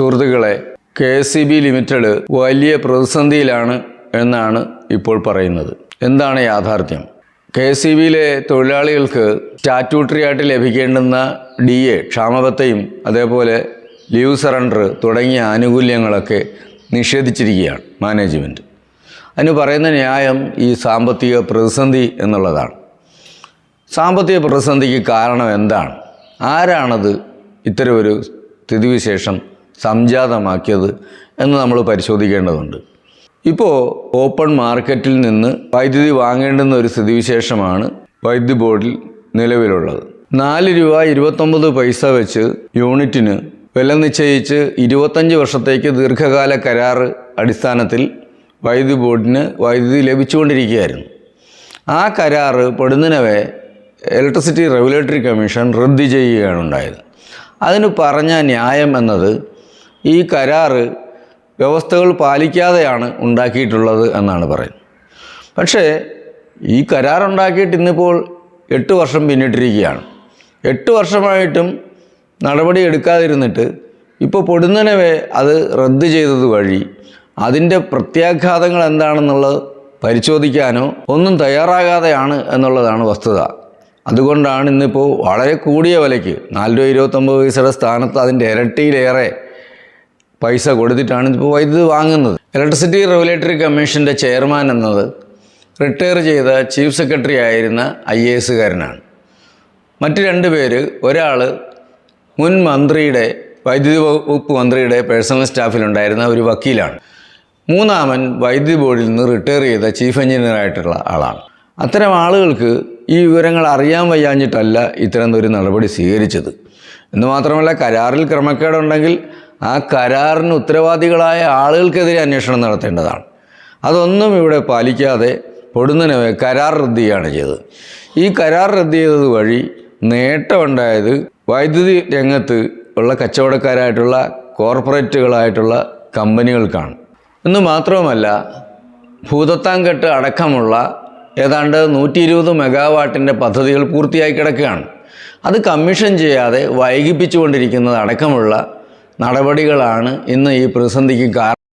സുഹൃത്തുക്കളെ K S C B limited വലിയ പ്രതിസന്ധിയിലാണ് എന്നാണ് ഇപ്പോൾ പറയുന്നത്. എന്താണ് യാഥാർത്ഥ്യം? കെ എസ് സി ബിയിലെ തൊഴിലാളികൾക്ക് സ്റ്റാറ്റ്യൂട്ടറി ആയിട്ട് ലഭിക്കേണ്ടുന്ന ഡി എ ക്ഷാമബത്തയും അതേപോലെ ലീവ് സറണ്ടർ തുടങ്ങിയ ആനുകൂല്യങ്ങളൊക്കെ നിഷേധിച്ചിരിക്കുകയാണ് മാനേജ്മെന്റ് അതിന് പറയുന്ന ന്യായം ഈ സാമ്പത്തിക പ്രതിസന്ധി എന്നുള്ളതാണ്. സാമ്പത്തിക പ്രതിസന്ധിക്ക് കാരണം എന്താണ്? ആരാണത്? ഇത്തരമൊരു സ്ഥിതിവിശേഷം സംജാതമാക്കിയത് എന്ന് നമ്മൾ പരിശോധിക്കേണ്ടതുണ്ട്. ഇപ്പോൾ ഓപ്പൺ മാർക്കറ്റിൽ നിന്ന് വൈദ്യുതി വാങ്ങേണ്ടുന്ന ഒരു സ്ഥിതിവിശേഷമാണ് വൈദ്യുതി ബോർഡിൽ നിലവിലുള്ളത്. നാല് രൂപ ഇരുപത്തൊമ്പത് പൈസ വെച്ച് യൂണിറ്റിന് വില നിശ്ചയിച്ച് ഇരുപത്തഞ്ച് വർഷത്തേക്ക് ദീർഘകാല കരാർ അടിസ്ഥാനത്തിൽ വൈദ്യുതി ബോർഡിന് വൈദ്യുതി ലഭിച്ചുകൊണ്ടിരിക്കുകയായിരുന്നു. ആ കരാറ് പൊടുന്നനവെ ഇലക്ട്രിസിറ്റി റെഗുലേറ്ററി കമ്മീഷൻ റദ്ദ് ചെയ്യുകയാണ് ഉണ്ടായത് അതിന് പറഞ്ഞ ന്യായം എന്നത് ഈ കരാറ് വ്യവസ്ഥകൾ പാലിക്കാതെയാണ് ഉണ്ടാക്കിയിട്ടുള്ളത് എന്നാണ് പറയുന്നത്. പക്ഷേ ഈ കരാറുണ്ടാക്കിയിട്ട് ഇന്നിപ്പോൾ എട്ട് വർഷം പിന്നിട്ടിരിക്കുകയാണ്. എട്ട് വർഷമായിട്ടും നടപടി എടുക്കാതിരുന്നിട്ട് ഇപ്പോൾ പൊടുന്നനവേ അത് റദ്ദ് ചെയ്തത് വഴി അതിന്റെ പ്രത്യാഘാതങ്ങൾ എന്താണെന്നുള്ളത് പരിശോധിക്കാനോ ഒന്നും തയ്യാറാകാതെയാണ് എന്നുള്ളതാണ് വസ്തുത. അതുകൊണ്ടാണ് ഇന്നിപ്പോൾ വളരെ കൂടിയ വിലയ്ക്ക് നാല് രൂപ ഇരുപത്തൊമ്പത് പൈസയുടെ സ്ഥാനത്ത് അതിന്റെ ഇരട്ടിയിലേറെ പൈസ കൊടുത്തിട്ടാണ് ഇപ്പോൾ വൈദ്യുതി വാങ്ങുന്നത്. ഇലക്ട്രിസിറ്റി റെഗുലേറ്ററി കമ്മീഷന്റെ ചെയർമാൻ എന്നത് റിട്ടയർ ചെയ്ത ചീഫ് സെക്രട്ടറി ആയിരുന്ന ഐ എ എസുകാരനാണ് മറ്റ് രണ്ട് പേര് ഒരാൾ മുൻ മന്ത്രിയുടെ വൈദ്യുതി വകുപ്പ് മന്ത്രിയുടെ പേഴ്സണൽ സ്റ്റാഫിലുണ്ടായിരുന്ന ഒരു വക്കീലാണ്. മൂന്നാമൻ വൈദ്യുതി ബോർഡിൽ നിന്ന് റിട്ടയർ ചെയ്ത ചീഫ് എഞ്ചിനീയർ ആയിട്ടുള്ള ആളാണ്. അത്തരം ആളുകൾക്ക് ഈ വിവരങ്ങൾ അറിയാൻ വയ്യാഞ്ഞിട്ടല്ല ഇത്തരം ഒരു നടപടി സ്വീകരിച്ചത്. എന്ന് മാത്രമല്ല കരാറിൽ ക്രമക്കേടുണ്ടെങ്കിൽ ആ കരാറിന് ഉത്തരവാദികളായ ആളുകൾക്കെതിരെ അന്വേഷണം നടത്തേണ്ടതാണ്. അതൊന്നും ഇവിടെ പാലിക്കാതെ പൊടുന്നനെ കരാർ റദ്ദിയാണ് ചെയ്തത്. ഈ കരാർ റദ്ദ് ചെയ്തത് വഴി നേട്ടമുണ്ടായത് വൈദ്യുതി രംഗത്ത് ഉള്ള കച്ചവടക്കാരായിട്ടുള്ള കോർപ്പറേറ്റുകളായിട്ടുള്ള കമ്പനികൾക്കാണ്. എന്ന് മാത്രവുമല്ല ഭൂതത്താങ്കെട്ട് അടക്കമുള്ള ഏതാണ്ട് നൂറ്റി ഇരുപത് മെഗാവാട്ടിന്റെ പദ്ധതികൾ പൂർത്തിയായി കിടക്കുകയാണ്. അത് കമ്മീഷൻ ചെയ്യാതെ വൈകിപ്പിച്ചുകൊണ്ടിരിക്കുന്നത് അടക്കമുള്ള നടപടികളാണ് ഇന്ന് ഈ പ്രതിസന്ധിക്ക് കാരണം.